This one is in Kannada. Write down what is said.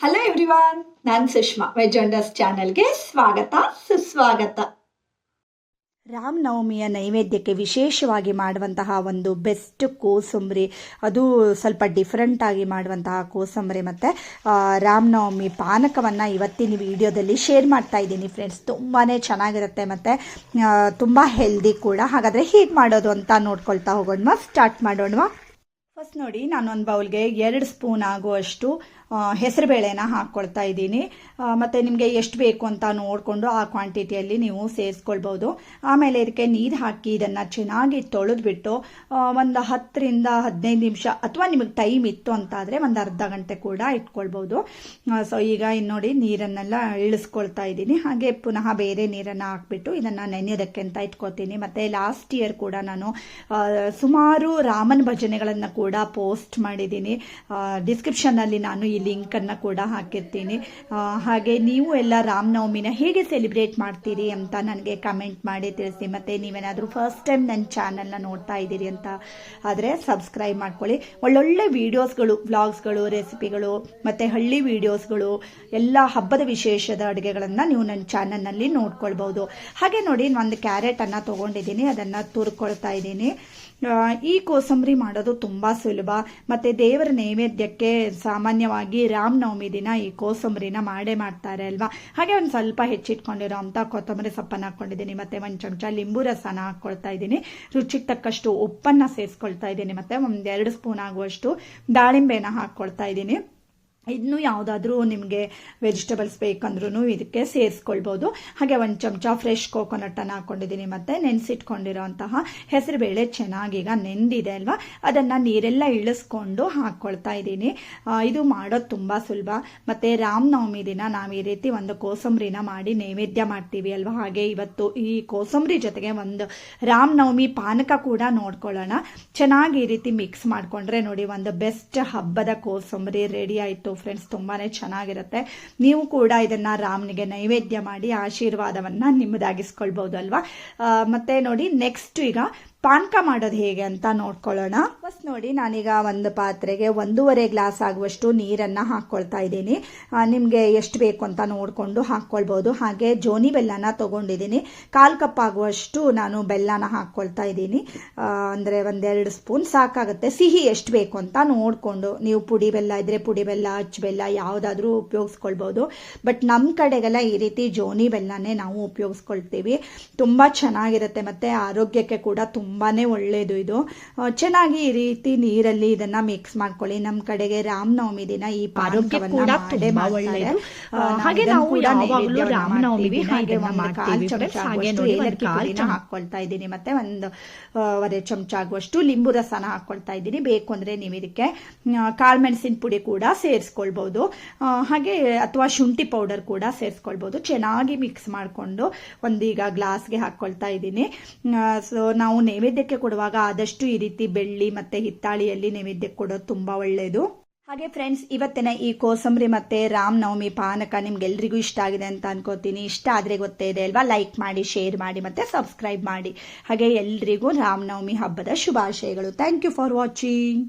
ಹಲೋ ಎವ್ರಿವಾನ್ ನಾನು ಸುಷ್ಮಾ. ವೆಜ್ ಅಂಡರ್ಸ್ ಚಾನೆಲ್ಗೆ ಸ್ವಾಗತ, ಸುಸ್ವಾಗತ. ರಾಮನವಮಿಯ ನೈವೇದ್ಯಕ್ಕೆ ವಿಶೇಷವಾಗಿ ಮಾಡುವಂತಹ ಒಂದು ಬೆಸ್ಟ್ ಕೋಸಂಬರಿ, ಅದು ಸ್ವಲ್ಪ ಡಿಫ್ರೆಂಟಾಗಿ ಮಾಡುವಂತಹ ಕೋಸಂಬರಿ ಮತ್ತು ರಾಮನವಮಿ ಪಾನಕವನ್ನು ಇವತ್ತಿನ ವಿಡಿಯೋದಲ್ಲಿ ಶೇರ್ ಮಾಡ್ತಾ ಇದ್ದೀನಿ ಫ್ರೆಂಡ್ಸ್ ತುಂಬಾ ಚೆನ್ನಾಗಿರುತ್ತೆ ಮತ್ತು ತುಂಬ ಹೆಲ್ದಿ ಕೂಡ. ಹಾಗಾದರೆ ಹೇಗೆ ಮಾಡೋದು ಅಂತ ನೋಡ್ಕೊಳ್ತಾ ಹೋಗೋಣವಾ ಸ್ಟಾರ್ಟ್ ಮಾಡೋಣವಾ. ಫಸ್ಟ್ ನೋಡಿ, ನಾನೊಂದು ಬೌಲ್ಗೆ ಎರಡು ಸ್ಪೂನ್ ಆಗುವಷ್ಟು ಹೆಸರುಬೇಳೆನ ಹಾಕ್ಕೊಳ್ತಾ ಇದ್ದೀನಿ. ಮತ್ತು ನಿಮಗೆ ಎಷ್ಟು ಬೇಕು ಅಂತ ನೋಡಿಕೊಂಡು ಆ ಕ್ವಾಂಟಿಟಿಯಲ್ಲಿ ನೀವು ಸೇರಿಸ್ಕೊಳ್ಬೋದು. ಆಮೇಲೆ ಇದಕ್ಕೆ ನೀರು ಹಾಕಿ ಇದನ್ನು ಚೆನ್ನಾಗಿ ತೊಳೆದ್ಬಿಟ್ಟು ಒಂದು ಹತ್ತರಿಂದ ಹದಿನೈದು ನಿಮಿಷ ಅಥವಾ ನಿಮಗೆ ಟೈಮ್ ಇತ್ತು ಅಂತಾದರೆ ಒಂದು ಅರ್ಧ ಗಂಟೆ ಕೂಡ ಇಟ್ಕೊಳ್ಬೋದು. ಸೊ ಈಗ ಇನ್ನು ನೋಡಿ ನೀರನ್ನೆಲ್ಲ ಇಳಿಸ್ಕೊಳ್ತಾ ಇದ್ದೀನಿ. ಹಾಗೆ ಪುನಃ ಬೇರೆ ನೀರನ್ನು ಹಾಕ್ಬಿಟ್ಟು ಇದನ್ನು ನೆನೆಯೋದಕ್ಕೆ ಅಂತ ಇಟ್ಕೋತೀನಿ. ಮತ್ತು ಲಾಸ್ಟ್ ಇಯರ್ ಕೂಡ ನಾನು ಸುಮಾರು ರಾಮನ್ ಭಜನೆಗಳನ್ನು ಕೂಡ ಪೋಸ್ಟ್ ಮಾಡಿದ್ದೀನಿ. ಡಿಸ್ಕ್ರಿಪ್ಷನ್ನಲ್ಲಿ ನಾನು ಈ ಲಿಂಕನ್ನು ಕೂಡ ಹಾಕಿರ್ತೀನಿ. ಹಾಗೆ ನೀವು ಎಲ್ಲ ರಾಮನವಮಿನ ಹೇಗೆ ಸೆಲೆಬ್ರೇಟ್ ಮಾಡ್ತೀರಿ ಅಂತ ನನಗೆ ಕಮೆಂಟ್ ಮಾಡಿ ತಿಳಿಸಿ. ಮತ್ತು ನೀವೇನಾದರೂ ಫಸ್ಟ್ ಟೈಮ್ ನನ್ನ ಚಾನಲ್ನ ನೋಡ್ತಾ ಇದ್ದೀರಿ ಅಂತ ಆದರೆ ಸಬ್ಸ್ಕ್ರೈಬ್ ಮಾಡ್ಕೊಳ್ಳಿ. ಒಳ್ಳೊಳ್ಳೆ ವೀಡಿಯೋಸ್ಗಳು ವ್ಲಾಗ್ಸ್ಗಳು ರೆಸಿಪಿಗಳು ಮತ್ತು ಹಳ್ಳಿ ವೀಡಿಯೋಸ್ಗಳು ಎಲ್ಲ ಹಬ್ಬದ ವಿಶೇಷದ ಅಡುಗೆಗಳನ್ನು ನೀವು ನನ್ನ ಚಾನಲ್ನಲ್ಲಿ ನೋಡ್ಕೊಳ್ಬೋದು ಹಾಗೆ ನೋಡಿ ಒಂದು ಕ್ಯಾರೆಟನ್ನು ತೊಗೊಂಡಿದ್ದೀನಿ, ಅದನ್ನು ತುರ್ಕೊಳ್ತಾ ಇದ್ದೀನಿ. ಈ ಕೋಸಂಬರಿ ಮಾಡೋದು ತುಂಬ ಸುಲಭ. ಮತ್ತು ದೇವರ ನೈವೇದ್ಯಕ್ಕೆ ಸಾಮಾನ್ಯವಾಗಿ ರಾಮನವಮಿ ದಿನ ಈ ಕೋಸಂಬರಿನ ಮಾಡೇ ಮಾಡ್ತಾರೆ ಅಲ್ವಾ? ಹಾಗೆ ಒಂದು ಸ್ವಲ್ಪ ಹೆಚ್ಚಿಟ್ಕೊಂಡಿರೋ ಅಂತ ಕೊತ್ತಂಬರಿ ಸೊಪ್ಪನ್ನು ಹಾಕ್ಕೊಂಡಿದ್ದೀನಿ ಮತ್ತೆ ಒಂದು ಚಮಚ ಲಿಂಬು ರಸನ ಹಾಕ್ಕೊಳ್ತಾ ಇದ್ದೀನಿ. ರುಚಿಗೆ ತಕ್ಕಷ್ಟು ಉಪ್ಪನ್ನು ಸೇರಿಸ್ಕೊಳ್ತಾ ಇದ್ದೀನಿ, ಮತ್ತೆ ಒಂದು ಎರಡು ಸ್ಪೂನ್ ಆಗುವಷ್ಟು ದಾಳಿಂಬೆನ ಹಾಕ್ಕೊಳ್ತಾ ಇದ್ದೀನಿ. ಇನ್ನು ಯಾವುದಾದ್ರೂ ನಿಮಗೆ ವೆಜಿಟೇಬಲ್ಸ್ ಬೇಕಂದ್ರೂ ಇದಕ್ಕೆ ಸೇರಿಸ್ಕೊಳ್ಬೋದು. ಹಾಗೆ ಒಂದು ಚಮಚ ಫ್ರೆಶ್ ಕೋಕೋನಟ್ಟನ್ನು ಹಾಕ್ಕೊಂಡಿದ್ದೀನಿ ಮತ್ತು ನೆನೆಸಿಟ್ಕೊಂಡಿರೋಂತಹ ಹೆಸರುಬೇಳೆ ಚೆನ್ನಾಗೀಗ ನೆಂದಿದೆ ಅಲ್ವಾ? ಅದನ್ನು ನೀರೆಲ್ಲ ಇಳಿಸ್ಕೊಂಡು ಹಾಕ್ಕೊಳ್ತಾ ಇದ್ದೀನಿ. ಇದು ಮಾಡೋದು ತುಂಬ ಸುಲಭ. ಮತ್ತು ರಾಮನವಮಿ ದಿನ ನಾವು ಈ ರೀತಿ ಒಂದು ಕೋಸಂಬರಿನ ಮಾಡಿ ನೈವೇದ್ಯ ಮಾಡ್ತೀವಿ ಅಲ್ವಾ? ಹಾಗೆ ಇವತ್ತು ಈ ಕೋಸಂಬರಿ ಜೊತೆಗೆ ಒಂದು ರಾಮನವಮಿ ಪಾನಕ ಕೂಡ ನೋಡ್ಕೊಳ್ಳೋಣ. ಚೆನ್ನಾಗಿ ಈ ರೀತಿ ಮಿಕ್ಸ್ ಮಾಡಿಕೊಂಡ್ರೆ ನೋಡಿ ಒಂದು ಬೆಸ್ಟ್ ಹಬ್ಬದ ಕೋಸಂಬರಿ ರೆಡಿ ಆಯಿತು. ಫ್ರೆಂಡ್ಸ್ ತುಂಬಾ ಚೆನ್ನಾಗಿರುತ್ತೆ. ನೀವು ಕೂಡ ಇದನ್ನು ರಾಮನಿಗೆ ನೈವೇದ್ಯ ಮಾಡಿ ಆಶೀರ್ವಾದವನ್ನು ನಿಮ್ಮದಾಗಿಸ್ಕೊಳ್ಬೋದು ಅಲ್ವಾ? ಮತ್ತೆ ನೋಡಿ ನೆಕ್ಸ್ಟ್ ಈಗ ಪಾನಕ ಮಾಡೋದು ಹೇಗೆ ಅಂತ ನೋಡ್ಕೊಳ್ಳೋಣ. ಫಸ್ಟ್ ನೋಡಿ ನಾನೀಗ ಒಂದು ಪಾತ್ರೆಗೆ ಒಂದೂವರೆ ಗ್ಲಾಸ್ ಆಗುವಷ್ಟು ನೀರನ್ನು ಹಾಕ್ಕೊಳ್ತಾ ಇದ್ದೀನಿ. ನಿಮಗೆ ಎಷ್ಟು ಬೇಕು ಅಂತ ನೋಡಿಕೊಂಡು ಹಾಕ್ಕೊಳ್ಬೋದು. ಹಾಗೆ ಜೋನಿ ಬೆಲ್ಲನ ತೊಗೊಂಡಿದ್ದೀನಿ. ಕಾಲು ಕಪ್ ಆಗುವಷ್ಟು ನಾನು ಬೆಲ್ಲನ ಹಾಕ್ಕೊಳ್ತಾ ಇದ್ದೀನಿ. ಅಂದರೆ ಒಂದೆರಡು ಸ್ಪೂನ್ ಸಾಕಾಗುತ್ತೆ. ಸಿಹಿ ಎಷ್ಟು ಬೇಕು ಅಂತ ನೋಡಿಕೊಂಡು. ನೀವು ಪುಡಿ ಬೆಲ್ಲ ಇದ್ರೆ ಪುಡಿ ಬೆಲ್ಲ, ಅಚ್ಚ ಬೆಲ್ಲ ಯಾವುದಾದ್ರೂ ಉಪಯೋಗಿಸ್ಕೊಳ್ಬೋದು. ಬಟ್ ನಮ್ಮ ಕಡೆಗೆಲ್ಲ ಈ ರೀತಿ ಜೋನಿ ಬೆಲ್ಲನೇ ನಾವು ಉಪಯೋಗಿಸ್ಕೊಳ್ತೀವಿ. ತುಂಬ ಚೆನ್ನಾಗಿರುತ್ತೆ ಮತ್ತು ಆರೋಗ್ಯಕ್ಕೆ ಕೂಡ ತುಂಬ ತುಂಬಾ ಒಳ್ಳೆಯದು ಇದು. ಚೆನ್ನಾಗಿ ಈ ರೀತಿ ನೀರಲ್ಲಿ ಇದನ್ನ ಮಿಕ್ಸ್ ಮಾಡ್ಕೊಳ್ಳಿ. ನಮ್ಮ ಕಡೆಗೆ ರಾಮನವಮಿ ದಿನ ಈ ಹಾಕ್ಕೊಳ್ತಾ ಇದ್ದೀನಿ. ಮತ್ತೆ ಒಂದು ವರೆ ಚಮಚ ಆಗುವಷ್ಟು ಲಿಂಬು ರಸನ ಹಾಕೊಳ್ತಾ ಇದ್ದೀನಿ. ಬೇಕು ಅಂದ್ರೆ ನೀವು ಇದಕ್ಕೆ ಕಾಳು ಮೆಣಸಿನ ಪುಡಿ ಕೂಡ ಸೇರಿಸ್ಕೊಳ್ಬಹುದು ಹಾಗೆ ಅಥವಾ ಶುಂಠಿ ಪೌಡರ್ ಕೂಡ ಸೇರಿಸ್ಕೊಳ್ಬಹುದು ಚೆನ್ನಾಗಿ ಮಿಕ್ಸ್ ಮಾಡಿಕೊಂಡು ಒಂದೀಗ ಗ್ಲಾಸ್ಗೆ ಹಾಕೊಳ್ತಾ ಇದ್ದೀನಿ. ಸೊ ನಾವು ನೈವೇದ್ಯಕ್ಕೆ ಕೊಡುವಾಗ ಆದಷ್ಟು ಈ ರೀತಿ ಬೆಳ್ಳಿ ಮತ್ತೆ ಹಿತ್ತಾಳಿಯಲ್ಲಿ ನೈವೇದ್ಯಕ್ಕೆ ಕೊಡೋದು ತುಂಬಾ ಒಳ್ಳೆಯದು ಹಾಗೆ ಫ್ರೆಂಡ್ಸ್ ಇವತ್ತಿನ ಈ ಕೋಸಂಬರಿ ಮತ್ತೆ ರಾಮನವಮಿ ಪಾನಕ ನಿಮ್ಗೆಲ್ರಿಗೂ ಇಷ್ಟ ಆಗಿದೆ ಅಂತ ಅನ್ಕೋತೀನಿ. ಇಷ್ಟ ಆದರೆ ಗೊತ್ತೇ ಇದೆ ಅಲ್ವಾ? ಲೈಕ್ ಮಾಡಿ ಶೇರ್ ಮಾಡಿ ಮತ್ತೆ ಸಬ್ಸ್ಕ್ರೈಬ್ ಮಾಡಿ. ಹಾಗೆ ಎಲ್ರಿಗೂ ರಾಮನವಮಿ ಹಬ್ಬದ ಶುಭಾಶಯಗಳು. Thank you for watching